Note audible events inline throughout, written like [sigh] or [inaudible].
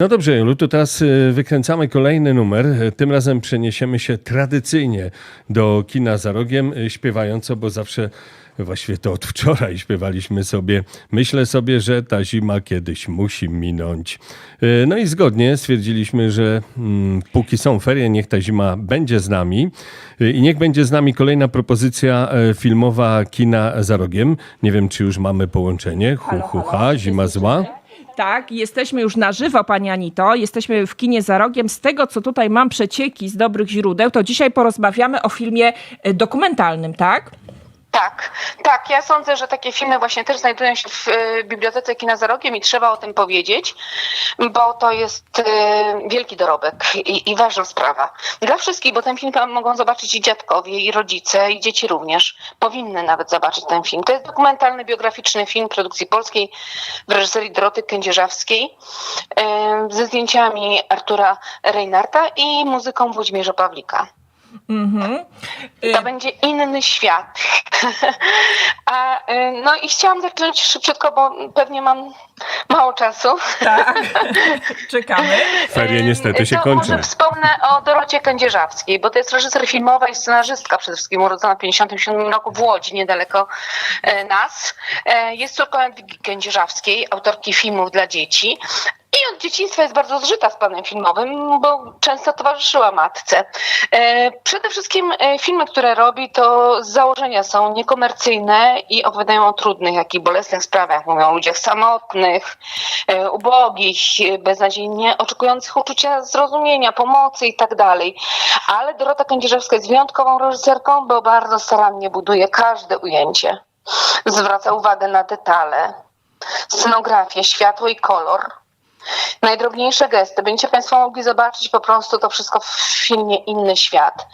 No dobrze, Jolu, to teraz y, wykręcamy kolejny numer. Tym razem przeniesiemy się tradycyjnie do kina za rogiem, y, śpiewająco, bo zawsze, właściwie to od wczoraj śpiewaliśmy sobie. Myślę sobie, że ta zima kiedyś musi minąć. Y, No i zgodnie stwierdziliśmy, że mm, póki są ferie, niech ta zima będzie z nami. Y, I niech będzie z nami kolejna propozycja filmowa kina za rogiem. Nie wiem, czy już mamy połączenie. Hu, hu, ha, zima zła. Tak, jesteśmy już na żywo, Pani Anito. Jesteśmy w kinie za rogiem. Z tego, co tutaj mam przecieki z dobrych źródeł, to dzisiaj porozmawiamy o filmie e, dokumentalnym, tak? Tak, tak. Ja sądzę, że takie filmy właśnie też znajdują się w e, Bibliotece Kina za Rogiem i trzeba o tym powiedzieć, bo to jest e, wielki dorobek i, i ważna sprawa. Dla wszystkich, bo ten film mogą zobaczyć i dziadkowie, i rodzice, i dzieci również. Powinny nawet zobaczyć ten film. To jest dokumentalny, biograficzny film produkcji polskiej w reżyserii Doroty Kędzierzawskiej e, ze zdjęciami Artura Reinarta i muzyką Włodzimierza Pawlika. Mhm. To będzie inny świat. [laughs] A, y, no i chciałam zacząć szybciutko, bo pewnie mam mało czasu. Tak, [laughs] czekamy. Ferie niestety się to kończą. Może wspomnę o Dorocie Kędzierzawskiej, bo to jest reżyser filmowa i scenarzystka przede wszystkim, urodzona w 1957 roku w Łodzi, niedaleko e, nas. E, Jest córką Jadwigi Kędzierzawskiej, autorki filmów dla dzieci. I od dzieciństwa jest bardzo zżyta z planem filmowym, bo często towarzyszyła matce. E, Przede wszystkim filmy, które robi, to z założenia są niekomercyjne i opowiadają o trudnych, jak i bolesnych sprawach. Mówią o ludziach samotnych, e, ubogich, beznadziejnie oczekujących uczucia zrozumienia, pomocy i tak. Ale Dorota Kędzierzewska jest wyjątkową reżyserką, bo bardzo starannie buduje każde ujęcie. Zwraca uwagę na detale, scenografię, światło i kolor. Najdrobniejsze gesty. Będziecie Państwo mogli zobaczyć po prostu to wszystko w filmie Inny Świat.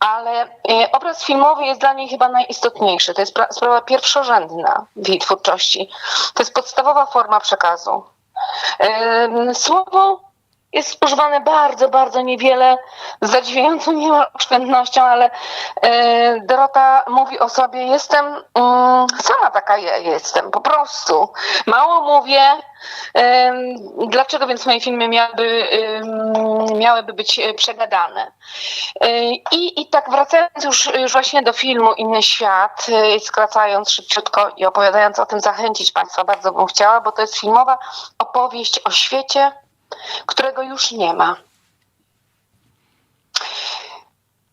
Ale e, obraz filmowy jest dla niej chyba najistotniejszy. To jest pra- sprawa pierwszorzędna w jej twórczości. To jest podstawowa forma przekazu. Słowo jest używane bardzo, bardzo niewiele, z zadziwiającą niemal oszczędnością, ale e, Dorota mówi o sobie, jestem mm, sama taka je, jestem, po prostu. Mało mówię. Em, dlaczego więc moje filmy miałyby, em, miałyby być e, przegadane? E, I, I tak wracając już, już właśnie do filmu Inny Świat, e, skracając szybciutko i opowiadając o tym, zachęcić Państwa bardzo bym chciała, bo to jest filmowa opowieść o świecie, którego już nie ma.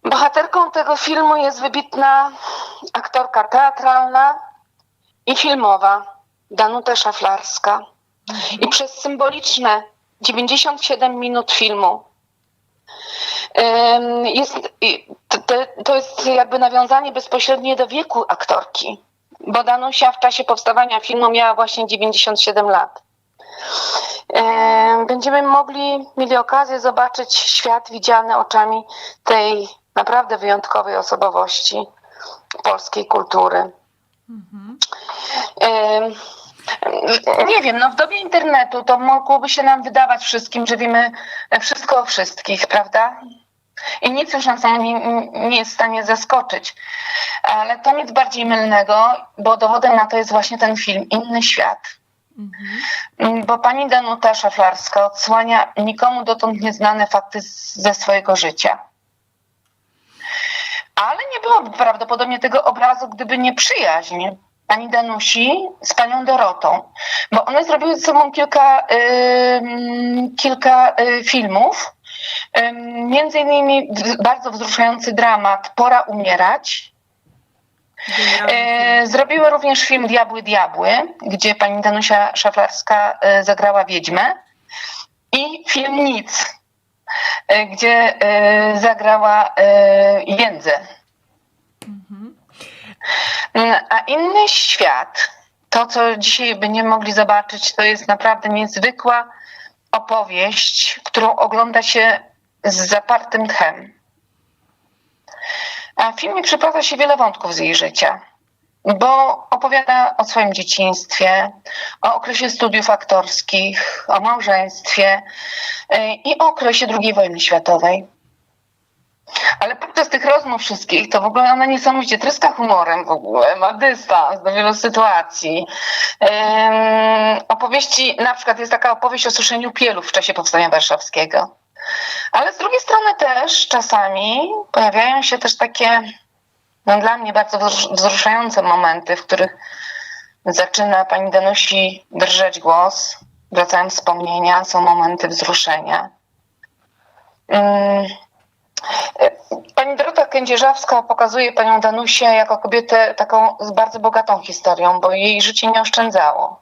Bohaterką tego filmu jest wybitna aktorka teatralna i filmowa Danuta Szaflarska. I przez symboliczne 97 minut filmu jest, to jest jakby nawiązanie bezpośrednie do wieku aktorki, bo Danusia w czasie powstawania filmu miała właśnie 97 lat. Em, Będziemy mogli, mieli okazję zobaczyć świat widziany oczami tej naprawdę wyjątkowej osobowości polskiej kultury. Em, Nie wiem, no w dobie internetu to mogłoby się nam wydawać wszystkim, że wiemy wszystko o wszystkich, prawda? I nic już nas nie, nie jest w stanie zaskoczyć. Ale to nic bardziej mylnego, bo dowodem na to jest właśnie ten film Inny Świat. Mm, Bo pani Danuta Szaflarska odsłania nikomu dotąd nieznane fakty ze swojego życia. Ale nie byłoby prawdopodobnie tego obrazu, gdyby nie przyjaźń pani Danusi z panią Dorotą. Bo one zrobiły ze sobą kilka, ym, kilka y, filmów. Ym, między innymi bardzo wzruszający dramat Pora umierać. E, Zrobiły również film Diabły, Diabły, gdzie pani Danusia Szaflarska e, zagrała wiedźmę i film Nic, e, gdzie zagrała Jędzę. Mm, A inny świat, to co dzisiaj będziemy mogli zobaczyć, to jest naprawdę niezwykła opowieść, którą ogląda się z zapartym tchem. A w filmie przeplata się wiele wątków z jej życia, bo opowiada o swoim dzieciństwie, o okresie studiów aktorskich, o małżeństwie y, i o okresie II wojny światowej. Ale podczas tych rozmów wszystkich, to w ogóle ona niesamowicie tryska humorem w ogóle, ma dystans do wielu sytuacji. Opowieści, na przykład jest taka opowieść o suszeniu pielów w czasie Powstania Warszawskiego. Ale z drugiej strony też czasami pojawiają się też takie, no dla mnie bardzo wzrusz- wzruszające momenty, w których zaczyna pani Danusi drżeć głos, wracają wspomnienia, są momenty wzruszenia. Ym, Pani Dorota Kędzierzawska pokazuje panią Danusię jako kobietę taką z bardzo bogatą historią, bo jej życie nie oszczędzało.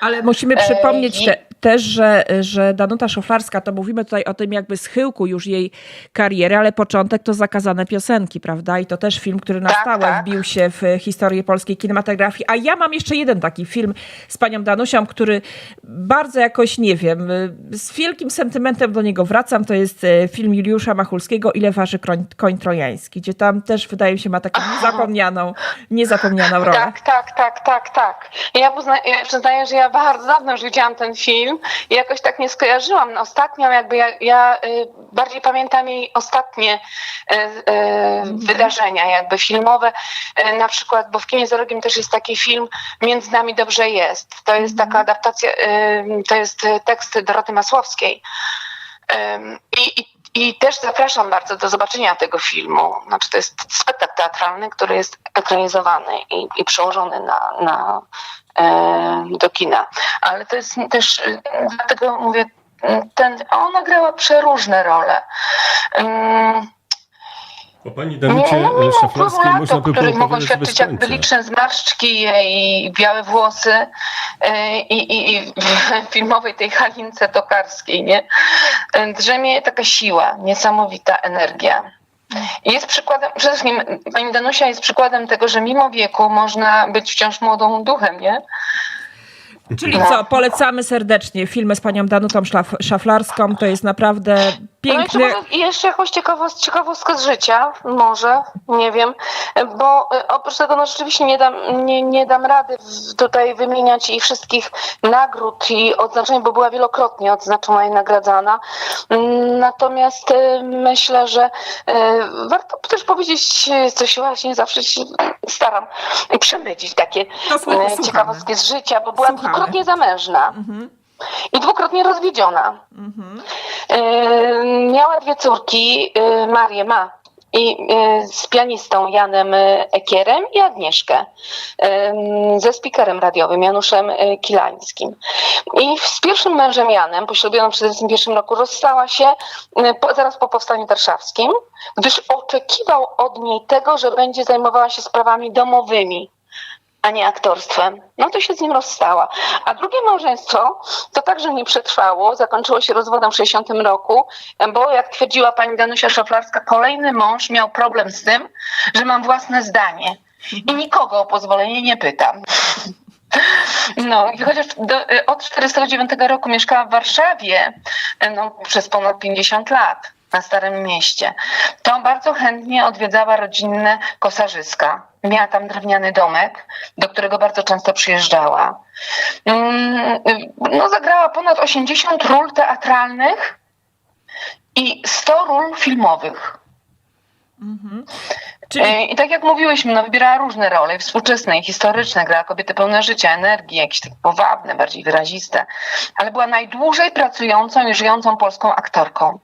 Ale musimy E, przypomnieć te, też, że, że Danuta Szoflarska, to mówimy tutaj o tym jakby schyłku już jej kariery, ale początek to zakazane piosenki, prawda? I to też film, który na Tak, stałe tak. wbił się w historię polskiej kinematografii. A ja mam jeszcze jeden taki film z panią Danusią, który bardzo jakoś, nie wiem, z wielkim sentymentem do niego wracam. To jest e, film Juliusza Machulskiego Ile waży koń, koń trojański, gdzie tam też wydaje mi się ma taką niezapomnianą, niezapomnianą rolę. Tak, tak, tak, tak, tak. Ja, pozna- ja przyznaję, że ja bardzo dawno już widziałam ten film i jakoś tak nie skojarzyłam. Ostatnio jakby ja, ja y, bardziej pamiętam jej ostatnie y, y, wydarzenia jakby filmowe. Na przykład, bo w kinie za rogiem też jest taki film Między nami dobrze jest. To jest taka adaptacja, to jest tekst Doroty Masłowskiej. I, I też zapraszam bardzo do zobaczenia tego filmu. Znaczy, to jest spektakl teatralny, który jest ekranizowany i, i przełożony na, na, e, do kina. Ale to jest też, y, dlatego mówię, ten, ona grała przeróżne role. Ym, O pani nie, Danucie no, mimo Szaflarskiej upływu można by było mogą świadczyć jakby liczne zmarszczki i białe włosy e, i, i, i w filmowej tej Halince Tokarskiej, nie? E, Drzemie taka siła, niesamowita energia. Jest przykładem, przede wszystkim pani Danusia jest przykładem tego, że mimo wieku można być wciąż młodą duchem, nie? Czyli No. co, polecamy serdecznie filmy z panią Danutą Szlaf- Szaflarską. To jest naprawdę No i piękny. trzeba- i jeszcze jakąś ciekawost, ciekawostkę z życia, może, nie wiem, bo e, oprócz tego no rzeczywiście nie dam, nie, nie dam rady tutaj wymieniać jej wszystkich nagród i odznaczeń, bo była wielokrotnie odznaczona i nagradzana. Natomiast e, myślę, że e, warto też powiedzieć, co się właśnie zawsze się staram przemycić takie e, słuchamy. ciekawostki z życia, bo była Słuchamy. dwukrotnie zamężna Mhm, i dwukrotnie rozwiedziona. mhm. E, Miała dwie córki, Marię ma. I e, z pianistą Janem Ekierem i Agnieszkę, ze speakerem radiowym Januszem e, Kilańskim. I z pierwszym mężem Janem, poślubioną w 1941 roku, rozstała się e, zaraz po powstaniu warszawskim, gdyż oczekiwał od niej tego, że będzie zajmowała się sprawami domowymi a nie aktorstwem. No to się z nim rozstała. A drugie małżeństwo to także nie przetrwało, zakończyło się rozwodem w 60 roku, bo jak twierdziła pani Danusia Szaflarska, kolejny mąż miał problem z tym, że mam własne zdanie i nikogo o pozwolenie nie pytam. No i chociaż do, od 1949 roku mieszkała w Warszawie no, przez ponad 50 lat na Starym Mieście, to bardzo chętnie odwiedzała rodzinne kosarzyska. Miała tam drewniany domek, do którego bardzo często przyjeżdżała. Mm, No, zagrała ponad 80 ról teatralnych i 100 ról filmowych. Czyli E, I tak jak mówiłyśmy, no, wybierała różne role, współczesne, i historyczne, grała kobiety pełne życia, energii, jakieś tak powabne, bardziej wyraziste, ale była najdłużej pracującą i żyjącą polską aktorką.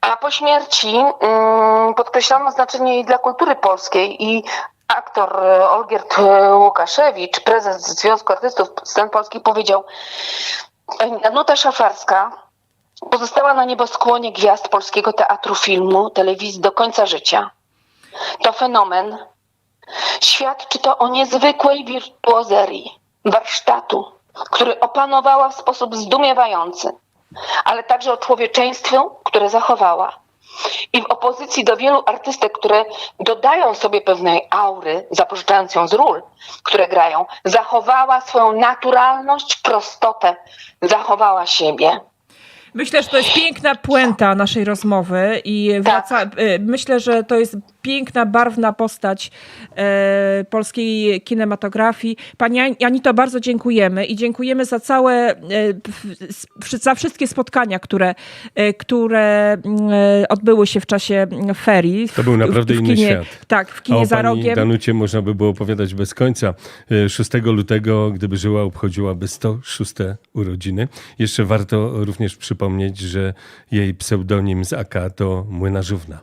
A po śmierci mm, podkreślono znaczenie jej dla kultury polskiej i aktor e, Olgierd e, Łukaszewicz, prezes Związku Artystów Scen Polskich powiedział "Pani Danuta Szaflarska pozostała na nieboskłonie gwiazd polskiego teatru, filmu, telewizji do końca życia. To fenomen. Świadczy to o niezwykłej wirtuozerii, warsztatu, który opanowała w sposób zdumiewający, ale także o człowieczeństwu, które zachowała. I w opozycji do wielu artystek, które dodają sobie pewnej aury, zapożyczając ją z ról, które grają, zachowała swoją naturalność, prostotę, zachowała siebie. myślę, że to jest piękna puenta naszej rozmowy i wraca, y, myślę, że to jest piękna, barwna postać e, polskiej kinematografii. Pani An- Anito, bardzo dziękujemy i dziękujemy za całe, e, za wszystkie spotkania, które, e, które e, odbyły się w czasie ferii. To był W- naprawdę w inny kinie, świat. Tak, w A kinie o za pani rogiem. Danucie można by było opowiadać bez końca. E, 6 lutego, gdyby żyła, obchodziłaby 106 urodziny. Jeszcze warto również przypomnieć, że jej pseudonim z AK to Młynarzówna.